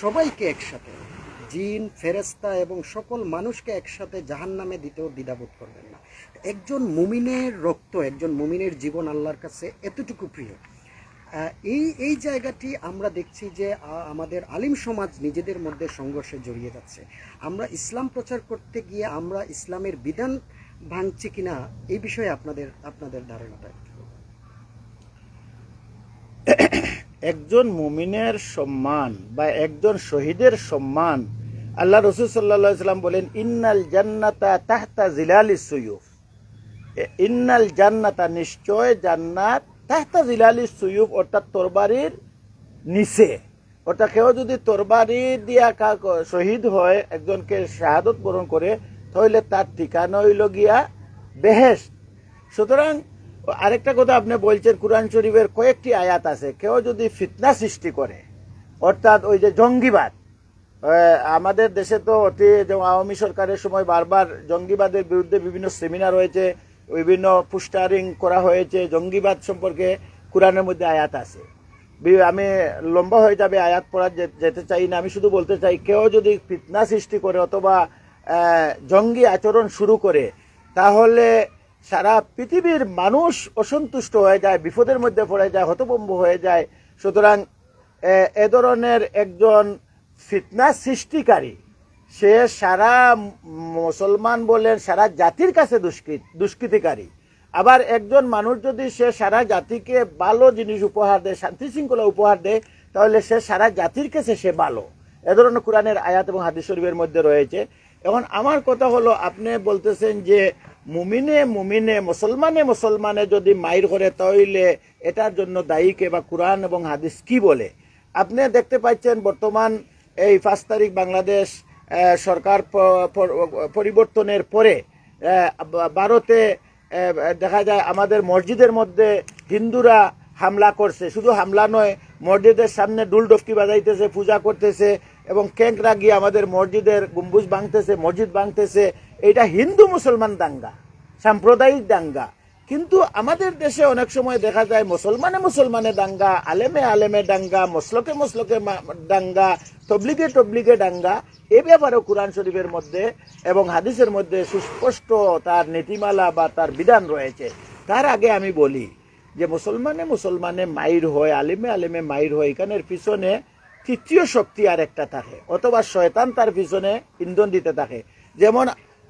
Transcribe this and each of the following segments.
সবাইকে একসাথে, জিন ফেরেস্তা এবং সকল মানুষকে একসাথে জাহান নামে দিতেও দ্বিধাবোধ করবেন না। একজন মুমিনের রক্ত, একজন মুমিনের জীবন আল্লাহর কাছে এতটুকু প্রিয়। এই এই জায়গাটি আমরা দেখছি যে আমাদের আলিম সমাজ নিজেদের মধ্যে সংঘর্ষে জড়িয়ে যাচ্ছে। আমরা ইসলাম প্রচার করতে গিয়ে আমরা ইসলামের বিধান ভাঙছি কিনা, এই বিষয়ে আপনাদের আপনাদের ধারণাটা একটু একজন মুমিনের সম্মান বা একজন শহীদের সম্মান, আল্লাহ রসুল সাল্লা সাল্লাম বলেন, ইন্নাল জান্নাতা তাহতা জিলালি সুয়ুফ। ইন্নাল জান্নাতা নিশ্চয় জান্নাত তাহতা জিলালি সুয়ুফ, অর্থাৎ তরবারির নিচে। অর্থাৎ কেউ যদি তরবারি দিয়া কা- শহীদ হয়, একজনকে শাহাদত বরণ করে, তাহলে তার ঠিকানা হইল গিয়া বেহেস সুতরাং আরেকটা কথা আপনি বলছেন, কোরআন শরীফের কয়েকটি আয়াত আছে, কেউ যদি ফিতনা সৃষ্টি করে, অর্থাৎ ওই যে জঙ্গিবাদ আমাদের দেশে তো অতি যেমন আওয়ামী সরকারের সময় বারবার জঙ্গিবাদের বিরুদ্ধে বিভিন্ন সেমিনার হয়েছে, বিভিন্ন পোস্টারিং করা হয়েছে, জঙ্গিবাদ সম্পর্কে কোরআনের মধ্যে আয়াত আছে। আমি লম্বা হয়ে যাবে আয়াত পড়া যেতে চাই না, আমি শুধু বলতে চাই, কেউ যদি ফিতনা সৃষ্টি করে অথবা জঙ্গি আচরণ শুরু করে, তাহলে সারা পৃথিবীর মানুষ অসন্তুষ্ট হয়ে যায়, বিপদের মধ্যে পড়ে যায়, হতভম্ব হয়ে যায়। সুতরাং, এ- ধরনের একজন ফিতনা সৃষ্টিকারী, সে সারা মুসলমান বলেন, সারা জাতির কাছে দুষ্কৃত দুষ্কৃতিকারী। আবার একজন মানুষ যদি সে সারা জাতিকে ভালো জিনিস উপহার দেয়, শান্তি শৃঙ্খলা উপহার দেয়, তাহলে সে সারা জাতির কাছে সে ভালো। এ ধরনের কোরআনের আয়াত এবং হাদিস শরীফের মধ্যে রয়েছে। এখন আমার কথা হলো, আপনি বলতেছেন যে মুমিনে মুমিনে, মুসলমানে মুসলমানে যদি মাইর করে, তাহলে এটার জন্য দায়ীকে বা কোরআন এবং হাদিস কি বলে? আপনি দেখতে পাচ্ছেন বর্তমান এই পাঁচ তারিখ বাংলাদেশ সরকার পরিবর্তনের পরে ভারতে দেখা যায় আমাদের মসজিদের মধ্যে হিন্দুরা হামলা করছে। শুধু হামলা নয়, মসজিদের সামনে ডুল ডফকি বাজাইতেছে, পূজা করতেছে এবং ক্যাঙ্করা গিয়ে আমাদের মসজিদের গম্বুজ ভাঙতেছে, মসজিদ ভাঙতেছে। এটা হিন্দু মুসলমান দাঙ্গা, সাম্প্রদায়িক দাঙ্গা। কিন্তু আমাদের দেশে অনেক সময় দেখা যায় মুসলমানে মুসলমানে দাঙ্গা, আলেমে আলেমে দাঙ্গা, মসলকে মসলকে দাঙ্গা, তবলিগে তবলিগে দাঙ্গা। এ ব্যাপারেও কোরআন শরীফের মধ্যে এবং হাদিসের মধ্যে সুস্পষ্ট তার নীতিমালা বা তার বিধান রয়েছে। তার আগে আমি বলি যে মুসলমানে মুসলমানে মাইর হয়, আলেমে আলেমে মাইর হয়, এখানের পিছনে তৃতীয় শক্তি আর একটা থাকে। অথবা শয়তান তার পিছনে ইন্ধন দিতে থাকে। যেমন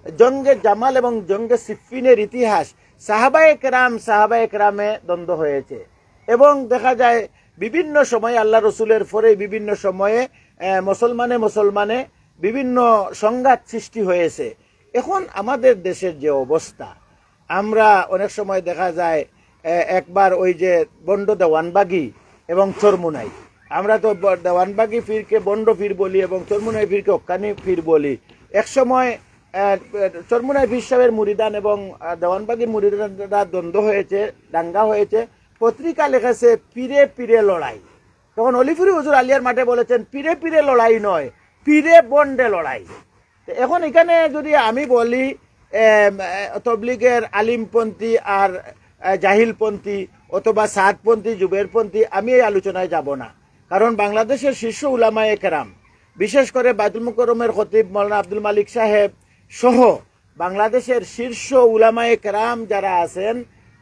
জঙ্গে জামাল এবং জঙ্গে সিফিনের ইতিহাস সাহাবায়ে কেরাম, সাহাবায়ে কেরামে দ্বন্দ্ব হয়েছে। এবং দেখা যায়, বিভিন্ন সময়ে আল্লাহ রসুলের পরে বিভিন্ন সময়ে মুসলমানে মুসলমানে বিভিন্ন সংঘাত সৃষ্টি হয়েছে। এখন আমাদের দেশের যে অবস্থা, আমরা অনেক সময় দেখা যায় একবার ওই যে বন্ড দেওয়ানবাগি এবং চরমুনাই। আমরা তো দেওয়ানবাগি ফিরকে বন্ড ফির বলি এবং চরমুনাই ফিরকে অক্কানি ফির বলি। এক ফির সাহেবের মুরিদান এবং দেওয়ানবাগির মুরিদানরা দ্বন্দ্ব হয়েছে, দাঙ্গা হয়েছে। পত্রিকা লিখেছে পিরে পিরে লড়াই। তখন অলিফুরি হুজুর আলিয়ার মাঠে বলেছেন পিরে পিরে লড়াই নয় পিরে বন্ডে লড়াই। এখন এখানে যদি আমি বলি তবলিগের আলিমপন্থী আর জাহিলপন্থী অথবা সাদপন্থী জুবেরপন্থী আমি এই আলোচনায় যাব না। কারণ বাংলাদেশের শীর্ষ উলামায়ে কেরাম, বিশেষ করে বাইতুল মুকরমের খতিব মৌলানা আব্দুল মালিক সাহেব সহ বাংলাদেশের শীর্ষ উলামায়ে কেরাম যারা আছেন,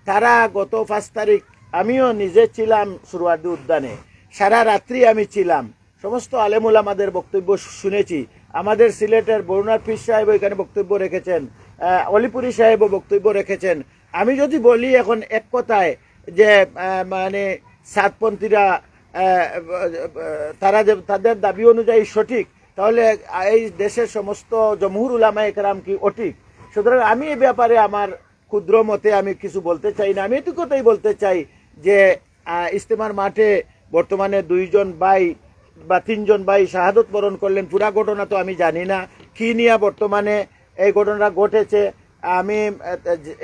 তারা গত পাঁচ তারিখ আমিও নিজে ছিলাম সুরওয়ার্দী উদ্যানে। সারা রাত্রি আমি ছিলাম। সমস্ত আলেমুল আমাদের বক্তব্য শুনেছি। আমাদের সিলেটের বরুণার পীর সাহেব এখানে বক্তব্য রেখেছেন অলিপুরি সাহেবও বক্তব্য রেখেছেন। আমি যদি বলি এখন এক কথায় যে মানে সাতপন্থীরা তারা যে তাদের দাবি অনুযায়ী সঠিক তাহলে এই দেশের সমস্ত জমহুর উলামা একরাম কি অটিক? সুতরাং আমি এই ব্যাপারে আমার ক্ষুদ্র মতে আমি কিছু বলতে চাই না। আমি এটুকুতেই বলতে চাই যে ইস্তেমার মাঠে বর্তমানে দুইজন ভাই বা তিনজন ভাই শাহাদত বরণ করলেন। পুরা ঘটনা তো আমি জানি না। কি নিয়ে বর্তমানে এই ঘটনা ঘটেছে? আমি,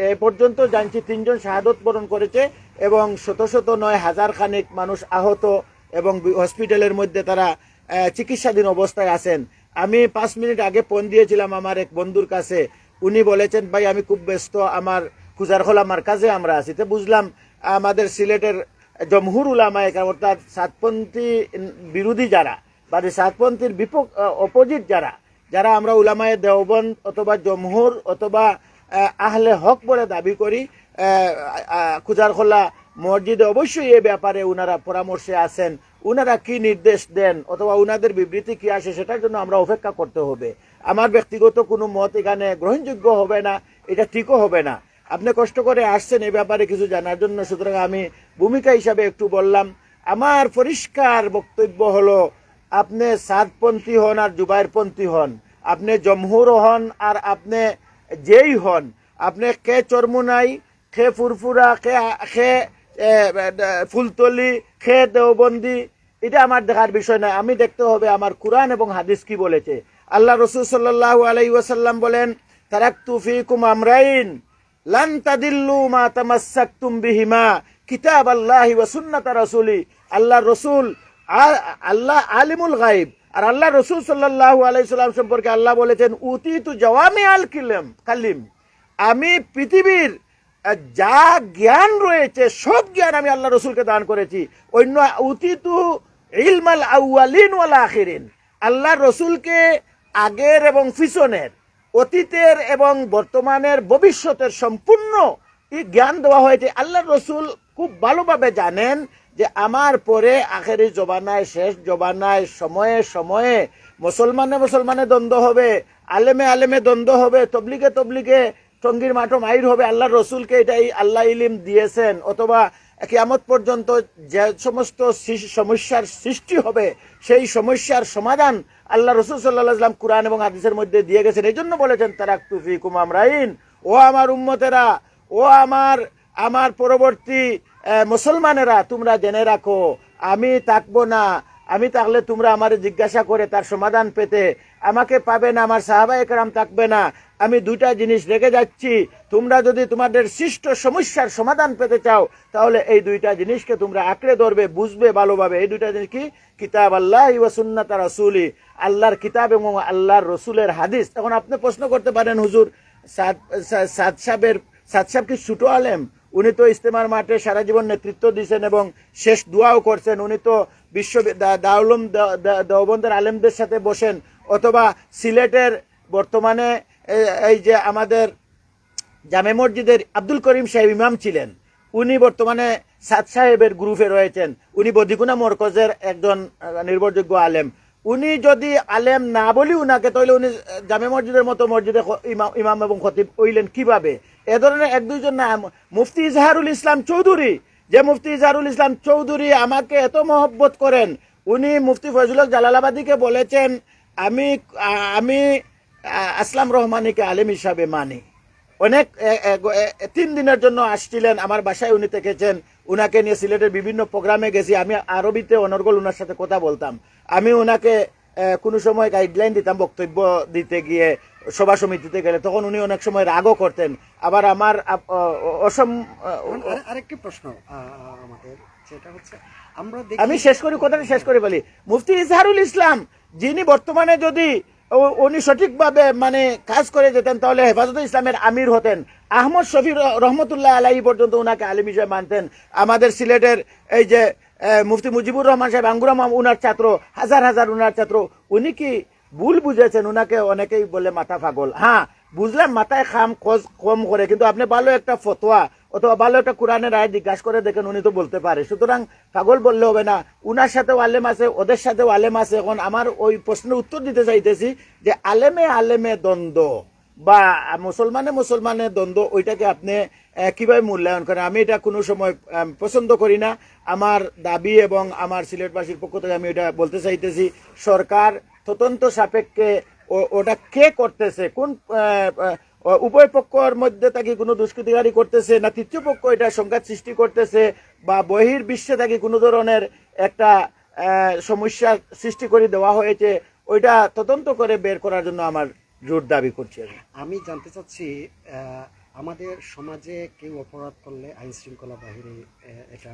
এ পর্যন্ত জানছি তিনজন শাহাদত বরণ করেছে এবং শত শত নয় হাজার খানেক মানুষ আহত এবং হসপিটালের মধ্যে তারা চিকিৎসাধীন অবস্থায় আছেন। আমি পাঁচ মিনিট আগে ফোন দিয়েছিলাম আমার এক বন্ধুর কাছে। উনি বলেছেন, ভাই, আমি খুব ব্যস্ত, আমার কুজারখোলা কাজে আমরা আছি। তো বুঝলাম, আমাদের সিলেটের জমহুর উলামায় অর্থাৎ সাতপন্থী বিরোধী যারা বা সাতপন্থীর বিপক অপোজিট যারা যারা আমরা উলামায়ে দেওবন অথবা জমহুর অথবা আহলে হক বলে দাবি করি খুজারখোলা মসজিদে অবশ্যই এ ব্যাপারে ওনারা পরামর্শে আছেন। উনারা কি নির্দেশ দেন অথবা ওনাদের বিবৃতি কি আসে সেটার জন্য আমরা অপেক্ষা করতে হবে। আমার ব্যক্তিগত কোনো মত এখানে গ্রহণযোগ্য হবে না এটা ঠিকও হবে না। আপনি কষ্ট করে আসছেন এই ব্যাপারে কিছু জানার জন্য সুতরাং আমি ভূমিকা হিসাবে একটু বললাম। আমার পরিষ্কার বক্তব্য হলো আপনি সাদপন্থী হন আর জুবাইরপন্থী হন। আপনি জমহুর হন আর আপনি যেই হন। আপনি কে চরমুনাই খে ফুরফুরা খে খে এ, এ, ফুলতলি খে দেওবন্দি এটা আমার দেখার বিষয় নয়। আমি দেখতে হবে আমার কোরআন এবং হাদিস কি বলেছে। আল্লাহ রসুল সাল্লাহ আলাই ওয়াসাল্লাম বলেন, তারাক্তু ফিকুম আমরাইন, লান তাদিল্লু মা তামাসসাকতুম বিহিমা কিতাব আল্লাহি ওয়া সুন্নাত রাসূলি। আল্লাহ রসুল আল্লাহ আলিমুল গাইব আর আল্লাহ রসুল সাল্লাল্লাহু আলাইহি সাল্লাম সম্পর্কে আল্লাহ বলেছেন, উতিতু জাওয়ামি আল কিলাম, কালিম। আমি পৃথিবীর যা জ্ঞান রয়েছে, সব জ্ঞান আমি আল্লাহ রসুলকে দান করেছি। অন্য উতিতু ইলমাল আউয়ালিন ওয়াল আখিরিন। আল্লাহ রসুলকে আগের এবং পিছনের, অতীতের এবং বর্তমানের, ভবিষ্যতের সম্পূর্ণ জ্ঞান দেওয়া হয়েছে। আল্লাহ রসুল খুব ভালোভাবে জানেন যে আমার পরে আখেরি জবানায়, শেষ জবানায়, সময়ে সময়ে মুসলমানে মুসলমানে দ্বন্দ্ব হবে, আলেমে আলেমে দ্বন্দ্ব হবে, তবলিগে তবলিগে টঙ্গির মাঠো মাইর হবে। আল্লাহ রসুলকে এটাই আল্লাহ ইলিম দিয়েছেন। অথবা কিয়ামত পর্যন্ত যে সমস্ত সমস্যার সৃষ্টি হবে, সেই সমস্যার সমাধান আল্লাহ রসুল সাল্লাহ ইসলাম কোরআন এবং হাদিসের মধ্যে দিয়ে গেছেন। এই জন্য বলেছেন তারাক তুফি কুমাম রাইন ও আমার উম্মতেরা, ও আমার আমার পরবর্তী মুসলমানেরা, তোমরা জেনে রাখো, আমি থাকব না। আমি থাকলে তোমরা আমার জিজ্ঞাসা করে তার সমাধান পেতে। আমাকে পাবে না, আমার সাহাবা থাকবে না। আমি দুইটা জিনিস রেখে যাচ্ছি। তোমরা যদি তোমাদের সৃষ্ট সমস্যার সমাধান পেতে চাও, তাহলে এই দুইটা জিনিসকে তোমরা আঁকড়ে ধরবে, বুঝবে ভালোভাবে। এই দুইটা জিনিস কি? কিতাব আল্লাহ ওয়াসুন্নাত রাসুলি। আল্লাহর কিতাব এবং আল্লাহর রসুলের হাদিস। তখন আপনি প্রশ্ন করতে পারেন, হুজুর, সাদ সাহেবের, সাদ সাহেব কি ছোট আলেম? উনি তো ইস্তেমার মাঠে সারা জীবন নেতৃত্ব দিয়েছেন এবং শেষ দোয়াও করছেন। উনি তো বিশ্ব দাউলম দেওবন্দের আলেমদের সাথে বসেন। অথবা সিলেটের বর্তমানে এই যে আমাদের জামে মসজিদের আব্দুল করিম সাহেব ইমাম ছিলেন, উনি বর্তমানে সাদ সাহেবের গ্রুপে রয়েছেন। উনি বদিগুনা মরকজের একজন নির্ভরযোগ্য আলেম। উনি যদি আলেম না বলি উনাকে, তাহলে উনি জামে মসজিদের মতো মসজিদে ইমাম- এবং খতিব হইলেন কীভাবে? এ ধরনের এক দুইজন নাম মুফতি ইজহারুল ইসলাম চৌধুরী। যে মুফতি ইজহারুল ইসলাম চৌধুরী আমাকে এত মহব্বত করেন, উনি মুফতি ফজলুল জালালাবাদীকে বলেছেন, আমি আমি আসলাম রহমানিকে আলেম হিসাবে মানি। অনেক তিন দিনের জন্য আসছিলেন। আমার বাসায় উনি থেকেছেন। উনাকে নিয়ে সিলেটের বিভিন্ন প্রোগ্রামে গেছি। আমি আরবিতে অনর্গল উনার সাথে কথা বলতাম। আমি উনাকে কোনো সময় গাইডলাইন দিতাম বক্তব্য দিতে গিয়ে সভা সমিতিতে গেলে। তখন উনি অনেক সময় রাগও করতেন। আবার আমার অসম আর- আর- আরেকটি প্রশ্ন আমাদের। যেটা হচ্ছে আমরা আমি শেষ করি কথাটা শেষ করে বলি। মুফতি ইজহারুল ইসলাম যিনি বর্তমানে যদি উনি সঠিকভাবে মানে কাজ করে যেতেন, তাহলে হেফাজত ইসলামের আমির হতেন। আহমদ শফি রহমতুল্লাহ আলাই পর্যন্ত উনাকে আলিম হিসেবে মানতেন। আমাদের সিলেটের এই যে মুফতি মুজিবুর রহমান সাহেব আঙ্গুরাম উনার ছাত্র, হাজার হাজার উনার ছাত্র, উনি কি ভুল বুঝেছেন? উনাকে অনেকেই বলে মাথা পাগল হ্যাঁ বুঝলাম, মাথায় খাম, খোঁজ কম করে, কিন্তু আপনি ভালো একটা ফতোয়া অথবা ভালো একটা কোরআনের রায় জিজ্ঞাসা করে দেখেন উনি তো বলতে পারে। সুতরাং পাগল বললে হবে না। উনার সাথেও আলেম আছে, ওদের সাথেও আলেম আছে। এখন আমার ওই প্রশ্নের উত্তর দিতে চাইতেছি যে আলেমে আলেমে দ্বন্দ্ব বা মুসলমানে মুসলমানের দ্বন্দ্ব, ওইটাকে আপনি কীভাবে মূল্যায়ন করেন? আমি এটা কোনো সময় পছন্দ করি না। আমার দাবি এবং আমার সিলেটবাসীর পক্ষ থেকে আমি এটা বলতে চাইতেছি, সরকার তদন্ত সাপেক্ষে ওটা কে করতেছে? কোন উভয় পক্ষের মধ্যে তাকে কোনো দুষ্কৃতিকারী করতেছে না তৃতীয় পক্ষ এটা সংঘাত সৃষ্টি করতেছে বা বহির বিশ্বে তাকে কোনো ধরনের একটা আহ, সমস্যার সৃষ্টি করে দেওয়া হয়েছে ওইটা তদন্ত করে বের করার জন্য আমার জোর দাবি করছি আমি। জানতে চাচ্ছি আমাদের সমাজে কেউ অপরাধ করলে আইন শৃঙ্খলা বাহিনী এটা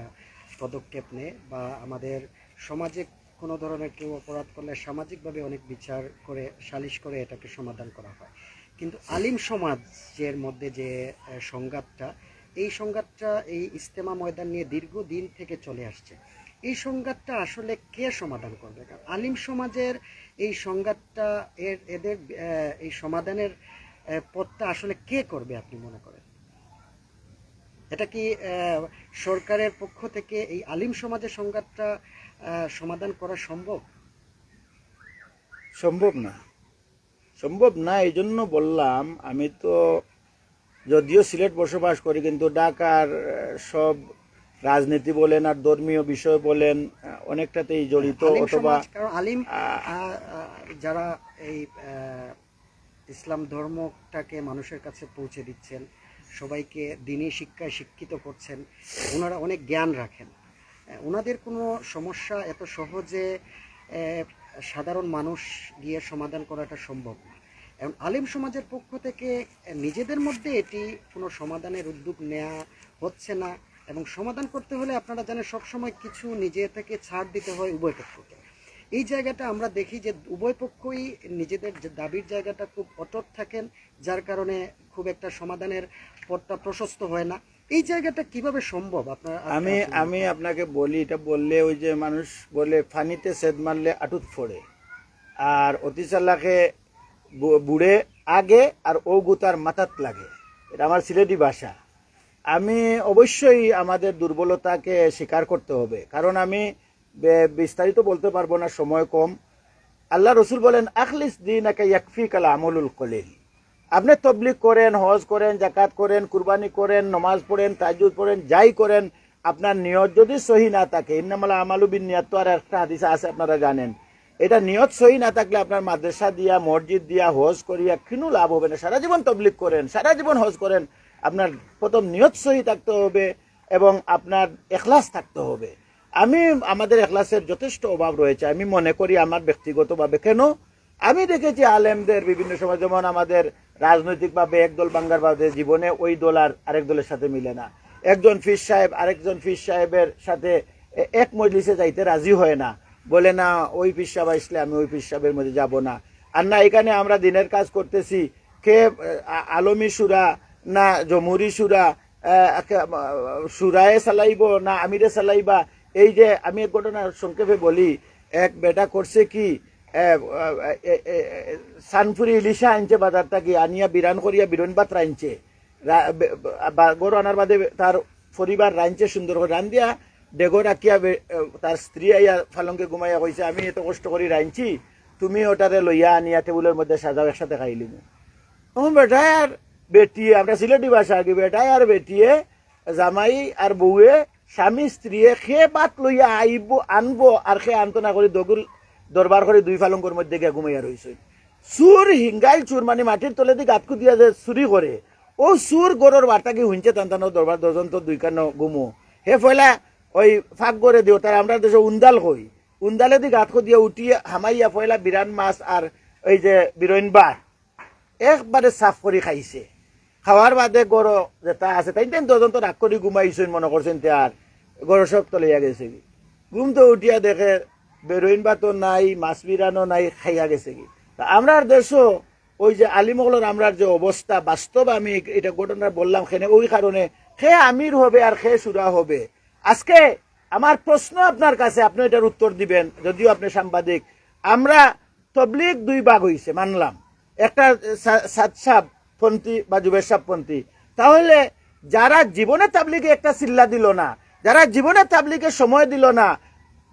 পদক্ষেপ নেয় বা আমাদের সমাজে কোনো ধরনের কেউ অপরাধ করলে সামাজিকভাবে অনেক বিচার করে, সালিশ করে এটাকে সমাধান করা হয়। কিন্তু আলিম সমাজের মধ্যে যে সংঘাতটা, এই সংঘাতটা এই ইস্তেমা ময়দান নিয়ে দীর্ঘদিন থেকে চলে আসছে। এই সংঘাতটা আসলে কে সমাধান করবে? কারণ আলিম সমাজের এই সংঘাতটা, এর, এদের এই সমাধানের পথটা আসলে কে করবে আপনি মনে করেন? এটা কি সরকারের পক্ষ থেকে এই আলিম সমাজের সংঘাতটা সমাধান করা সম্ভব? সম্ভব না। সম্ভব না এই জন্য বললাম আমি তো যদিও সিলেট বসবাস করি কিন্তু ঢাকার সব রাজনীতি বলেন আর ধর্মীয় বিষয় বলেন অনেকটাতেই জড়িত অথবা কারণ আলিম যারা এই ইসলাম ধর্মটাকে মানুষের কাছে পৌঁছে দিচ্ছেন সবাইকে দিনী শিক্ষায় শিক্ষিত করছেন, ওনারা অনেক জ্ঞান রাখেন। ওনাদের কোনো সমস্যা এত সহজে সাধারণ মানুষ গিয়ে সমাধান করাটা সম্ভব না। এবং আলিম সমাজের পক্ষ থেকে নিজেদের মধ্যে এটি কোনো সমাধানের উদ্যোগ নেওয়া হচ্ছে না। এবং সমাধান করতে হলে আপনারা জানেন, সবসময় কিছু নিজে থেকে ছাড় দিতে হয় উভয় পক্ষকে। এই জায়গাটা আমরা দেখি যে উভয় পক্ষই নিজেদের দাবির জায়গাটা খুব অটট থাকেন, যার কারণে খুব একটা সমাধানের পথটা প্রশস্ত হয় না। এই জায়গাটা কীভাবে সম্ভব? আপনার আমি আমি আপনাকে বলি এটা বললে ওই যে মানুষ বলে ফানিতে সেদ মারলে আটুত ফোড়ে। আর অতি চালাকে বুড়ে আগে আর ও গুতার মাথাত লাগে। এটা আমার সিলেটি ভাষা। আমি অবশ্যই আমাদের দুর্বলতাকে স্বীকার করতে হবে। কারণ আমি বিস্তারিত বলতে পারব না সময় কম। আল্লাহ রসুল বলেন আখলিস দিন একে ইয়াকফি কালা আমলুল কলিল। আপনি তবলিক করেন, হজ করেন জাকাত করেন, কুরবানি করেন, নমাজ পড়েন, তাজুদ পড়েন, যাই করেন, আপনার নিয়ত যদি সহি না থাকে, ইন্নামালা আমালু বিন নিয়ত তো আর একটা হাদিসা আছে আপনারা জানেন। এটা নিয়ত সহি না থাকলে আপনার মাদ্রাসা দিয়া, মসজিদ দিয়া, হজ করিয়া কিনু লাভ হবে না। সারা জীবন তবলিক করেন, সারা জীবন হজ করেন, আপনার প্রথম নিয়ত সহি থাকতে হবে এবং আপনার এখলাস থাকতে হবে। আমি, আমাদের এখলাসের যথেষ্ট অভাব রয়েছে। আমি মনে করি আমার ব্যক্তিগতভাবে। কেন? আমি দেখেছি আলেমদের বিভিন্ন সময়, যেমন আমাদের রাজনৈতিকভাবে একদল বাঙ্গার বাদে জীবনে ওই দল আর আরেক দলের সাথে মিলে না। একজন ফির সাহেব আরেকজন ফির সাহেবের সাথে এক মজলিসে যাইতে রাজি হয় না। বলে, না, ওই ফির সাহেব আসলে আমি ওই ফির সাহেবের মধ্যে যাব না। আর না, এখানে আমরা দিনের কাজ করতেছি। কে আলমী সুরা, না জমুরি সুরা সুরায়ে চালাইব না আমিরে চালাইবা এই যে আমি এক ঘটনা সংক্ষেপে বলি, এক বেটা করছে কি? সানফুরি ইলিশা আনছে বাজার থাকি আনিয়া বিরান করিয়া বিরন ভাত রাঁধছে গরু আনার বাদে তার পরিবার রাঁধছে সুন্দর করে। রান দিয়া ডেগো রাখিয়া তার স্ত্রী আইয়া ফালঙ্কে ঘুমাইয়া কইছে, আমি এত কষ্ট করে রাঁধছি তুমি ওটারে লইয়া আনিয়া টেবিলের মধ্যে সাজাও, একসাথে খাইলিম আমার বেটায় আর বেটিয়ে আমরা সিলেটি ভাষা আগে বেটায় আর বেটিয়ে, জামাই আর বউয়ে, স্বামী স্ত্রীয়ে সে বাত লইয়া আইব, আনব, আর সে আনতো না করে দগুল দরবার করে দুই ফালঙ্গর মধ্যে গিয়া ঘুমাইয়া রইছে। চুর হিঙ্গাইল, চুর মানে মাটির তলে দিয়ে গাতকু দিয়া যে চুরি করে। ও চুর গরুর বার্তা কি হুঁচে টান টানো দরবার দজন তো দুই কানো গুমো হে ফয়লা, ওই ফাঁক করে দিও, তার আমরা দেশে উন্দাল কই। উন্দালে দি গাতকু দিয়া উঠিয়ে হামাইয়া ফয়লা বিরান মাছ আর ওই যে বিরইন বার একবারে সাফ করে খাইছে। খাওয়ার বাদে গরু যেটা আছে তাই তাই তদন্ত রাগ করে ঘুমাইছেন, মনে করছেন তে আর গরু সব তলিয়া গেছে ঘুম তো উঠিয়া দেখে বেরোইন বাতো নাই, মাছ বিরানো নাই, খাইয়া গেছে কি? আমরার দেশও ওই যে আলিমগলের আমরার যে অবস্থা বাস্তব আমি এটা ঘটনা বললাম খেনে, ওই কারণে খে আমির হবে আর খে সুরা হবে। আজকে আমার প্রশ্ন আপনার কাছে, আপনি এটার উত্তর দিবেন, যদিও আপনি সাংবাদিক। আমরা তবলিগ দুই ভাগ হইছে, মানলাম। একটা সাতসাব পন্থী বা যুবের পন্থী। তাহলে যারা জীবনে তাবলিগে একটা চিল্লা দিল না, যারা জীবনে তাবলিগে সময় দিল না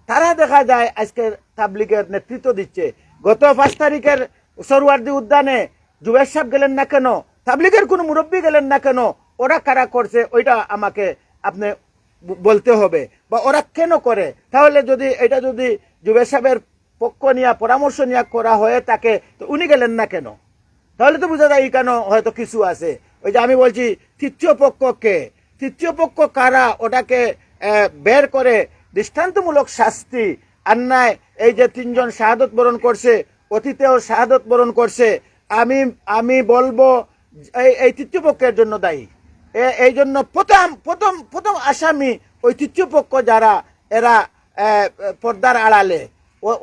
তারা দেখা যায় আজকে তাবলিগের নেতৃত্ব দিচ্ছে। গত পাঁচ তারিখের সরওয়ার্দি উদ্যানে যুবের সাহেব গেলেন না কেন? তাবলিগের কোনো মুরব্বী গেলেন না কেন? ওরা কারা করছে, ওইটা আমাকে আপনি বলতে হবে। বা ওরা কেন করে? তাহলে যদি, এটা যদি যুবের সাহেবের পক্ষ নিয়ে, পরামর্শ নিয়ে করা হয়ে থাকে, তো উনি গেলেন না কেন? তাহলে তো বোঝা যায় কেন হয়তো কিছু আছে। ওই যে আমি বলছি, তৃতীয় পক্ষকে তৃতীয় পক্ষ কারা? ওটাকে বের করে দৃষ্টান্তমূলক শাস্তি। আন্যায় এই যে তিনজন শাহাদত বরণ করছে, অতীতেও শাহাদত বরণ করছে, আমি আমি বলব এই এই তৃতীয় পক্ষের জন্য দায়ী। এই জন্য প্রথম প্রথম প্রথম আসামি ওই তৃতীয় পক্ষ যারা, এরা পর্দার আড়ালে।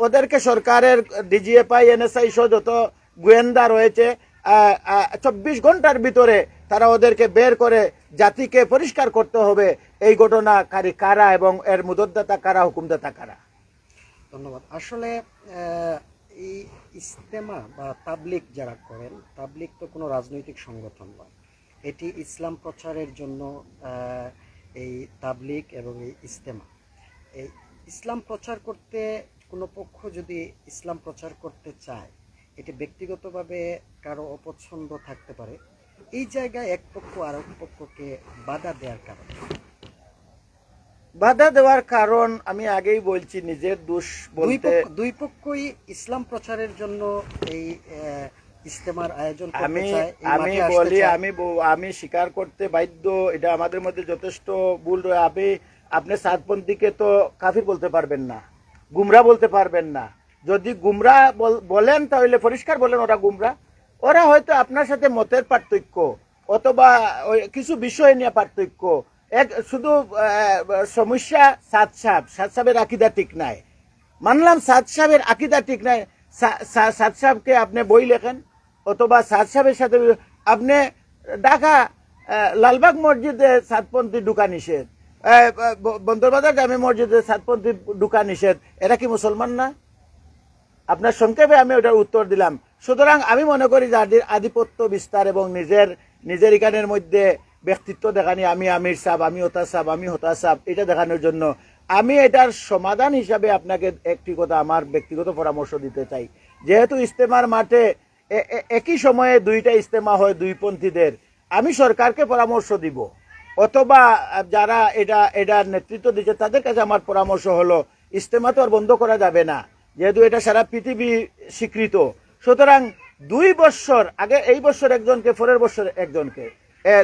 ওদেরকে সরকারের ডিজিএফআই, এনএসআই সহ যত গোয়েন্দা রয়েছে চব্বিশ ঘণ্টার ভিতরে তারা ওদেরকে বের করে জাতিকে পরিষ্কার করতে হবে। এই ঘটনাকারী কারা এবং এর মুদতদাতা কারা, হুকুমদাতা কারা? ধন্যবাদ। আসলে এই ইস্তেমা বা তাবলিক যারা করেন তাবলিক তো কোনো রাজনৈতিক সংগঠন নয়। এটি ইসলাম প্রচারের জন্য এই তাবলিক এবং এই ইস্তেমা এই ইসলাম প্রচার করতে, কোনো পক্ষ যদি ইসলাম প্রচার করতে চায়, এটি ব্যক্তিগতভাবে কারও অপছন্দ থাকতে পারে। এই জায়গায় এক পক্ষ আর এক পক্ষকে বাধা দেওয়ার কারণে। বাধা দেওয়ার কারণ আমি আগেই বলছি নিজের দোষ বলতে দুই পক্ষই ইসলাম প্রচারের জন্য এই ইস্তেমার আয়োজন আমি আমি বলি আমি আমি স্বীকার করতে বাধ্য এটা আমাদের মধ্যে যথেষ্ট ভুল রয়ে আপনি আপনি সাতপন্থীকে তো কাফির বলতে পারবেন না গুমরা বলতে পারবেন না। যদি গুমরা বলেন তাহলে পরিষ্কার বলেন ওরা গুমরা। ওরা হয়তো আপনার সাথে মতের পার্থক্য অথবা ওই কিছু বিষয় নিয়ে পার্থক্য। এক, শুধু সমস্যা সাত সাপ। সাত সাপের আকিদা ঠিক নাই। মানলাম সাদ সাহেবের আকিদা ঠিক নাই। সাদ সাহেবকে আপনি বই লেখেন, অথবা সাদ সাহেবের সাথে আপনি ঢাকা লালবাগ মসজিদে সাতপন্থী ঢুকা নিষেধ। বন্দরবাজার জামে মসজিদে সাতপন্থী ঢুকা নিষেধ। এরা কি মুসলমান না? আপনার সংক্ষেপে আমি ওটার উত্তর দিলাম। সুতরাং আমি মনে করি যে আধিপত্য বিস্তার এবং নিজের নিজের ইকানের মধ্যে ব্যক্তিত্ব দেখানি, আমি আমির সাহেব, আমি হতা সাহেব, আমি হতা সাহেব, এটা দেখানোর জন্য। আমি এটার সমাধান হিসাবে আপনাকে একটি কথা, আমার ব্যক্তিগত পরামর্শ দিতে চাই। যেহেতু ইস্তেমার মাঠে একই সময়ে দুইটা ইস্তেমা হয় দুই পন্থীদের, আমি সরকারকে পরামর্শ দিব। অথবা যারা এটা, এটার নেতৃত্ব দিচ্ছে তাদের কাছে আমার পরামর্শ হলো, ইস্তেমা তো আর বন্ধ করা যাবে না, যেহেতু এটা সারা পৃথিবী স্বীকৃত। সুতরাং দুই বছর আগে এই বছর একজনকে, পরের বছর একজনকে।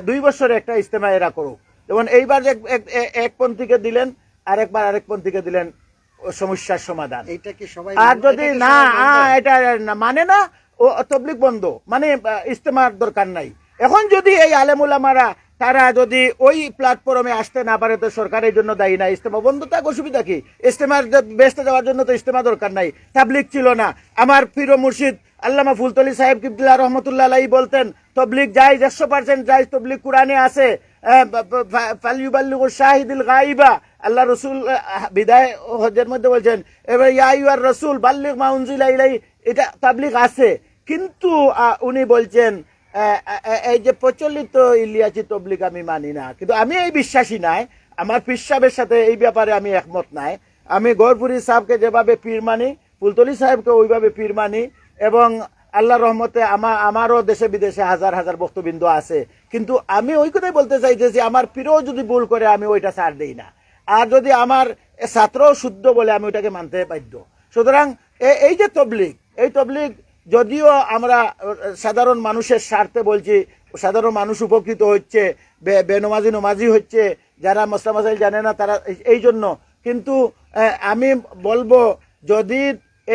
দুই বছর একটা ইস্তেমা এরা করুক। যেমন এইবার এক- পন্থীকে দিলেন আরেকবার আরেক পন্থীকে দিলেন সমস্যার সমাধান। এইটা কি সবাই আর যদি না এটা মানে না ও তবলিক বন্ধ। মানে আহ, ইস্তেমার দরকার নাই। এখন যদি এই আলেমুলামারা তারা যদি ওই প্ল্যাটফর্মে আসতে না পারে তো সরকারের জন্য দায়ী না। ইস্তেমা বন্ধ থাক অসুবিধা কি? ইস্তেমার বেসতে যাওয়ার জন্য তো ইস্তেমা দরকার নাই। তাবলিক ছিল না। আমার প্রিয় মুর্শিদ আল্লামা ফুলতলি সাহেব কিবদুল্লাহ রহমতুল্লাহ বলতেন তবলিক যাই একশো পার্সেন্ট যাই তবলিক কোরআনে আছে শাহিদুল গাইবা আল্লাহ রসুল বিদায় হজের মধ্যে বলছেন, এবার ইয়া ইউর রসুল বাল্লিক মাউনজিলা ইলাই এটা তাবলিক আছে। কিন্তু উনি বলছেন এই যে প্রচলিত ইলিয়াচি তবলিক আমি মানি না। কিন্তু আমি এই বিশ্বাসী নাই, আমার পীর সাহেবের সাথে এই ব্যাপারে আমি একমত নাই। আমি গৌরপুরি সাহেবকে যেভাবে পীর মানি, ফুলতলি সাহেবকে ওইভাবে পীর মানি, এবং আল্লাহ রহমতে আমার আমারও দেশে বিদেশে হাজার হাজার বক্তবিন্দু আছে। কিন্তু আমি ওই কথাই বলতে চাইতেছি আমার প্রিয় যদি ভুল করে, আমি ওইটা ছাড় দেই না। আর যদি আমার ছাত্র শুদ্ধ বলে, আমি ওইটাকে মানতে বাধ্য। সুতরাং এই যে তবলিগ, এই তবলিগ যদিও আমরা সাধারণ মানুষের স্বার্থে বলছি, সাধারণ মানুষ উপকৃত হচ্ছে বেনমাজি নমাজি হচ্ছে, যারা মশলা মাসাইল জানে না তারা এই জন্য। কিন্তু আমি বলব, যদি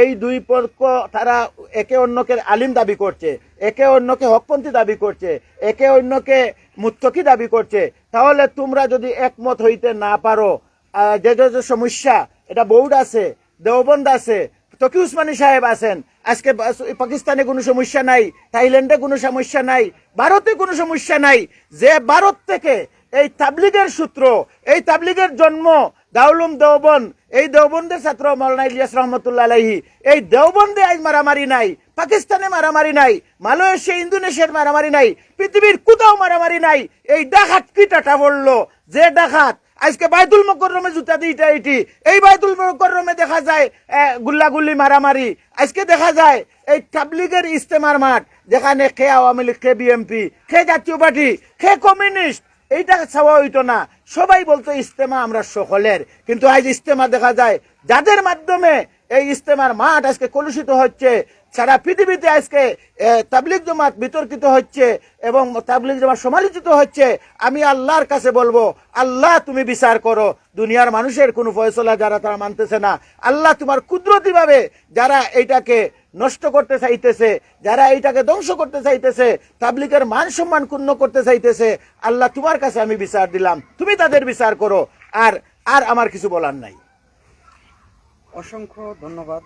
এই দুই পক্ষ তারা একে অন্যকে আলিম দাবি করছে, একে অন্যকে হকপন্থী দাবি করছে, একে অন্যকে মুত্তকি দাবি করছে। তাহলে তোমরা যদি একমত হইতে না পারো যে যে সমস্যা, এটা বৌড আছে, দেওবন্দ আছে, তকি উসমানী সাহেব আছেন, আজকে পাকিস্তানে কোনো সমস্যা নাই, থাইল্যান্ডে কোনো সমস্যা নাই, ভারতে কোনো সমস্যা নাই, যে ভারত থেকে এই তাবলিগের সূত্র, এই তাবলিগের জন্ম দাউলুম দেওবন এই দেওবন্দের ছাত্র মৌলানা ইলিয়াস রহমতুল্লাহ আলাইহি, এই দেওবন্দে আজ মারামারি নাই, পাকিস্তানে মারামারি নাই, মালয়েশিয়া, ইন্দোনেশিয়ার মারামারি নাই, পৃথিবীর কোথাও মারামারি নাই, এই ডাকাত কি টাটা বলল, যে ডাকাত, আজকে বাইতুল মকরমে জুতা দিটা এটি এই বাইতুল মকরমে দেখা যায় গুল্লাগুল্লি মারামারি, আজকে দেখা যায়, এই তাবলিগের ইস্তেমার মাঠ, যেখানে খে আওয়ামী লীগ, খে বিএমপি খে জাতীয় পার্টি, খে কমিউনিস্ট এইটা চাওয়া হইতো না। সবাই বলতো ইস্তেমা আমরা সকলের। কিন্তু আজ ইস্তেমা দেখা যায় যাদের মাধ্যমে এই ইস্তেমার মাঠ আজকে কলুষিত হচ্ছে সারা পৃথিবীতে আজকে এ, তাবলিগ জমাত বিতর্কিত হচ্ছে এবং তাবলিগ জমাত সমালোচিত হচ্ছে আমি আল্লাহর কাছে বলব আল্লাহ তুমি বিচার করো। দুনিয়ার মানুষের কোনো ফয়সলা যারা তারা মানতেছে না। আল্লাহ তোমার কুদরতি ভাবে যারা এইটাকে নষ্ট করতে চাইতেছে যারা এইটাকে ধ্বংস করতে চাইতেছে তাবলিগের মান সম্মান ক্ষুণ্ণ করতে চাইতেছে আল্লাহ তোমার কাছে আমি বিচার দিলাম তুমি তাদের বিচার করো আর আর আমার কিছু বলার নাই। অসংখ্য ধন্যবাদ।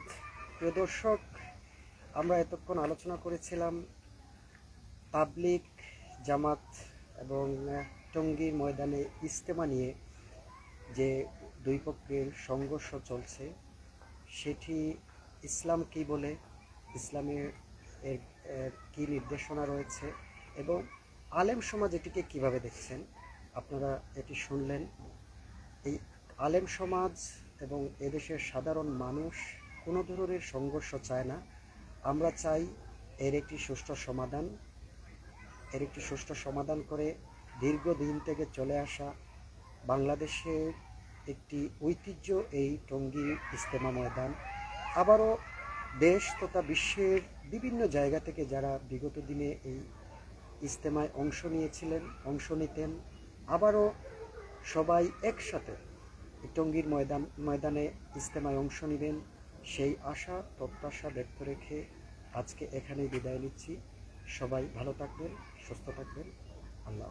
প্রিয় দর্শক আমরা এতক্ষণ আলোচনা করেছিলাম তাবলিক জামাত এবং আহ, টঙ্গীর ময়দানে ইস্তেমা নিয়ে যে দুই পক্ষের সংঘর্ষ চলছে সেটি ইসলাম কি বলে? ইসলামের এর কী নির্দেশনা রয়েছে এবং আলেম সমাজ এটিকে কীভাবে দেখছেন? আপনারা এটি শুনলেন। এই আলেম সমাজ এবং এদেশের সাধারণ মানুষ কোনো ধরনের সংঘর্ষ চায় না। আমরা চাই এর একটি সুষ্ঠু সমাধান, এর একটি সুষ্ঠু সমাধান করে দীর্ঘদিন থেকে চলে আসা বাংলাদেশের একটি ঐতিহ্য এই টঙ্গী ইজতেমা ময়দান। আবারও দেশ তথা বিশ্বের বিভিন্ন জায়গা থেকে যারা বিগত দিনে এই ইজতেমায় অংশ নিয়েছিলেন, অংশ নিতেন, আবারও সবাই একসাথে টঙ্গীর ময়দান, ময়দানে ইজতেমায় অংশ নেবেন, সেই আশা, প্রত্যাশা ব্যক্ত রেখে আজকে এখানেই বিদায় নিচ্ছি। সবাই ভালো থাকবেন, সুস্থ থাকবেন। আল্লাহ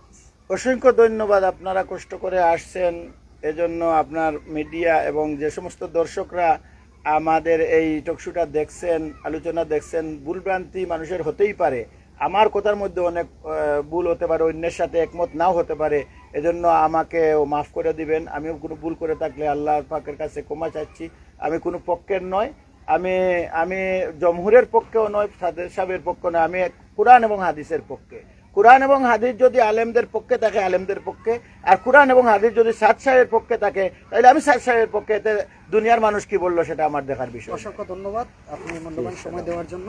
অসংখ্য ধন্যবাদ। আপনারা কষ্ট করে আসছেন, এজন্য আপনার মিডিয়া এবং যে সমস্ত দর্শকরা আমাদের এই টকশুটা দেখছেন, আলোচনা দেখছেন, ভুলভ্রান্তি মানুষের হতেই পারে। আমার কথার মধ্যে অনেক ভুল হতে পারে, অন্যের সাথে একমত নাও হতে পারে, এজন্য আমাকে মাফ করে দিবেন। আমিও কোনো ভুল করে থাকলে আল্লাহর পাকের কাছে ক্ষমা চাচ্ছি। আমি কোনো পক্ষের নয়, আমি আমি জমহুরের পক্ষেও নয়, সাদের সাহেবের পক্ষে নয়, আমি কোরআন এবং হাদিসের পক্ষে। কোরআন এবং হাদিস যদি আলেমদের পক্ষে থাকে আলেমদের পক্ষে। আর কোরআন এবং হাদিস যদি সাদ সাহেবের পক্ষে থাকে তাহলে আমি সাদ সাহেবের পক্ষে এতে দুনিয়ার মানুষ কি বলল সেটা আমার দেখার বিষয়। অসংখ্য ধন্যবাদ। আপনি মূল্যবান সময় দেওয়ার জন্য।